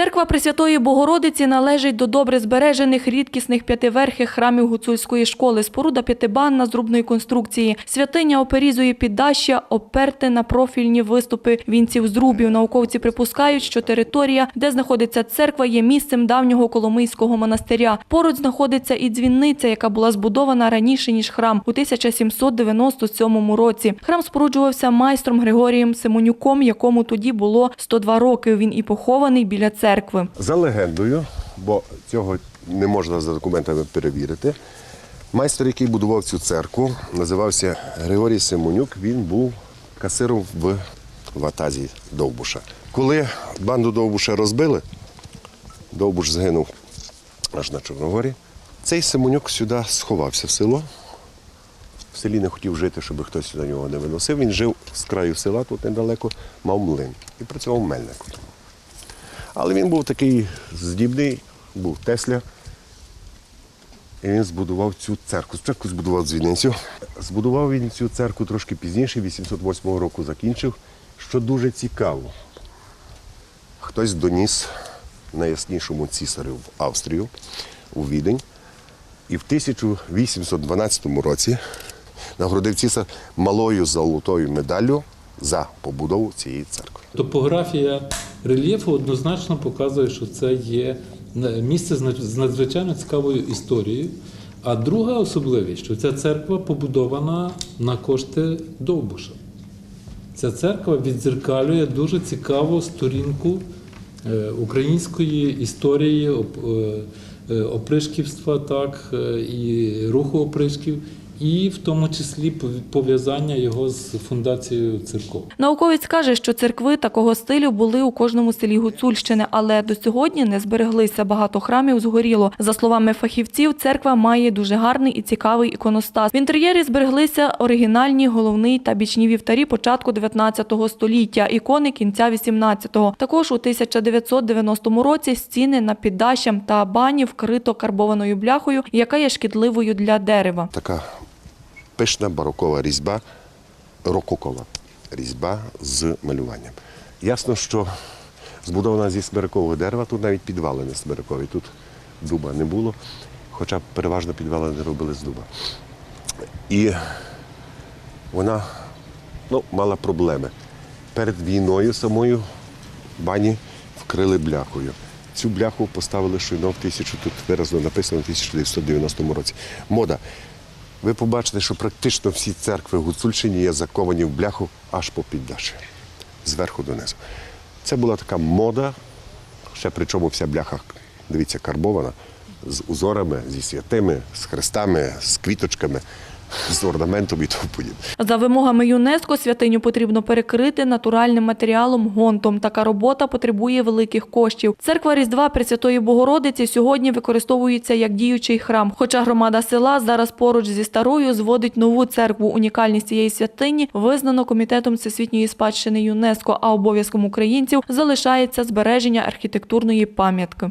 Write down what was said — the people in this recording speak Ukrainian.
Церква Пресвятої Богородиці належить до добре збережених рідкісних п'ятиверхих храмів гуцульської школи. Споруда п'ятибанна з рубної конструкції. Святиня оперізує піддаща, оперте на профільні виступи вінців з рубів. Науковці припускають, що територія, де знаходиться церква, є місцем давнього Коломийського монастиря. Поруч знаходиться і дзвінниця, яка була збудована раніше ніж храм у 1797 році. Храм споруджувався майстром Григорієм Семенюком, якому тоді було 102 роки. Він і похований біля церкви. За легендою, бо цього не можна за документами перевірити. Майстер, який будував цю церкву, називався Григорій Симонюк. Він був касиром в ватазі Довбуша. Коли банду Довбуша розбили, Довбуш загинув аж на Чорногорі. Цей Симонюк сюди сховався в село. В селі не хотів жити, щоб хтось сюди його не виносив. Він жив з краю села, тут недалеко, мав млин і працював мельником. Але він був такий здібний, був Тесля. І він збудував цю церкву. Спочатку збудував дзвіницю. Збудував він цю церкву трошки пізніше, 808 року закінчив. Що дуже цікаво. Хтось доніс найяснішому цісарю в Австрію, у Відень. І в 1812 році нагородив цісар малою золотою медаллю за побудову цієї церкви. Топографія рельєфу однозначно показує, що це є місце з надзвичайно цікавою історією. А друга особливість, що ця церква побудована на кошти Довбуша. Ця церква віддзеркалює дуже цікаву сторінку е, української історії е, е, опришківства, так, е, і руху опришків, і в тому числі пов- пов'язання його з фундацією церков. Науковець каже, що церкви такого стилю були у кожному селі Гуцульщини, але до сьогодні не збереглися. Багато храмів згоріло. За словами фахівців, церква має дуже гарний і цікавий іконостас. В інтер'єрі збереглися оригінальні головний та бічні вівтарі початку 19 століття, ікони кінця 18-го. Також у 1990 році стіни на піддащам та бані вкрито карбованою бляхою, яка є шкідливою для дерева. така пишна барокова різьба, рококова різьба з малюванням. Ясно, що збудована зі смирикового дерева, тут навіть підвали не смирикові, тут дуба не було, хоча переважно підвали не робили з дуба. І вона ну, мала проблеми. Перед війною самою бані вкрили бляхою. Цю бляху поставили щойно в тисячу, тут виразно написано в 1990 році. Мода. Ви побачите, що практично всі церкви в Гуцульщині є заковані в бляху аж по піддаші, зверху донизу. Це була така мода, ще причому вся бляха, дивіться, карбована, з узорами, зі святими, з хрестами, з квіточками, з орнаментом і тому подібне. За вимогами ЮНЕСКО святиню потрібно перекрити натуральним матеріалом гонтом. Така робота потребує великих коштів. Церква Різдва Пресвятої Богородиці сьогодні використовується як діючий храм. Хоча громада села зараз поруч зі старою зводить нову церкву. Унікальність цієї святині визнано комітетом всесвітньої спадщини ЮНЕСКО, а обов'язком українців залишається збереження архітектурної пам'ятки.